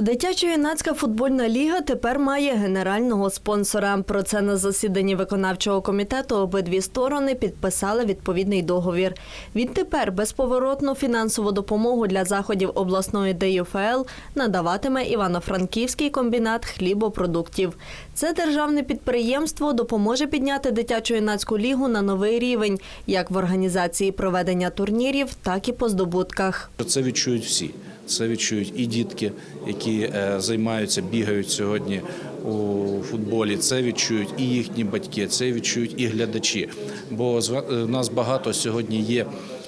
Дитячо-юнацька футбольна ліга тепер має генерального спонсора. Про це на засіданні виконавчого комітету обидві сторони підписали відповідний договір. Відтепер безповоротну фінансову допомогу для заходів обласної ДЮФЛ надаватиме Івано-Франківський комбінат хлібопродуктів. Це державне підприємство допоможе підняти дитячо-юнацьку лігу на новий рівень, як в організації проведення турнірів, так і по здобутках. Це відчують всі. Це відчують і дітки, які е, займаються, бігають сьогодні у футболі. Це відчують і їхні батьки, це відчують і глядачі. Бо е, в нас багато сьогодні є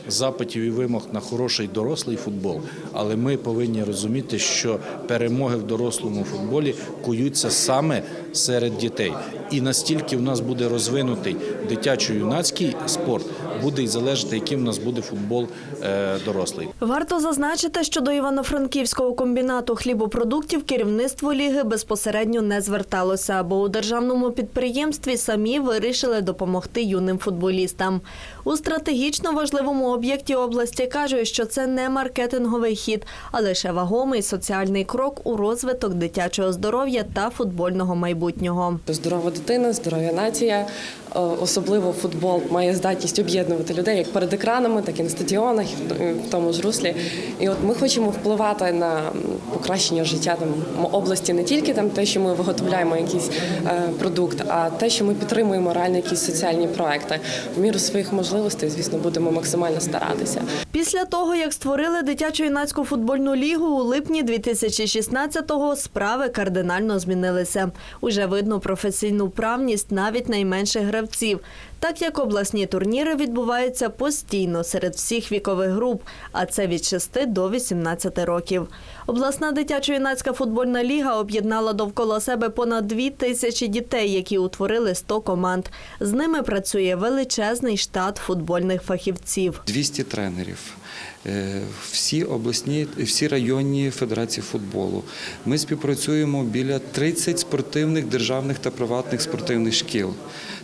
запитів і вимог на хороший дорослий футбол. Але ми повинні розуміти, що перемоги в дорослому футболі куються саме серед дітей. І настільки в нас буде розвинутий дитячо-юнацький спорт, буде й залежати, яким в нас буде футбол е, дорослий. Варто зазначити, що до Івано-Франківського комбінату хлібопродуктів керівництво ліги безпосередньо не зверталося, бо у державному підприємстві самі вирішили допомогти юним футболістам. У стратегічно важливому об'єкті області кажуть, що це не маркетинговий хід, а лише вагомий соціальний крок у розвиток дитячого здоров'я та футбольного майбутнього. Здорова дитина, здорова нація. Е, Особливо футбол має здатність об'єднувати людей як перед екранами, так і на стадіонах, в- тому ж руслі. І от ми хочемо впливати на покращення життя там області не тільки там те, що ми виготовляємо якийсь е, продукт, а те, що ми підтримуємо реально якісь соціальні проекти. В міру своїх можливостей, звісно, будемо максимально старатися. Після того, як створили дитячо-юнацьку футбольну лігу, у липні 2016-го справи кардинально змінилися. Уже видно професійну вправність навіть найменших гравців, apetecido. Так як обласні турніри відбуваються постійно серед всіх вікових груп, а це від 6 до 18 років. Обласна дитячо-юнацька футбольна ліга об'єднала довкола себе понад дві тисячі дітей, які утворили 100 команд. З ними працює величезний штат футбольних фахівців. 200 тренерів, е, всі обласні, всі районні федерації футболу. Ми співпрацюємо біля 30 спортивних державних та приватних спортивних шкіл.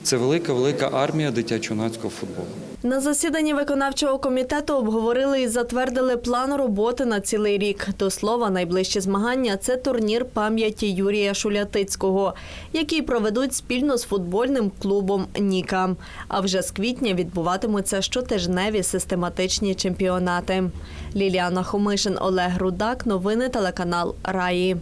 Це велика велика армія дитячо-юнацького футболу. На засіданні виконавчого комітету обговорили і затвердили план роботи на цілий рік. До слова, найближчі змагання це турнір пам'яті Юрія Шулятицького, який проведуть спільно з футбольним клубом Ніка. А вже з квітня відбуватимуться щотижневі систематичні чемпіонати. Ліліана Хомишин, Олег Рудак. Новини телеканал Раї.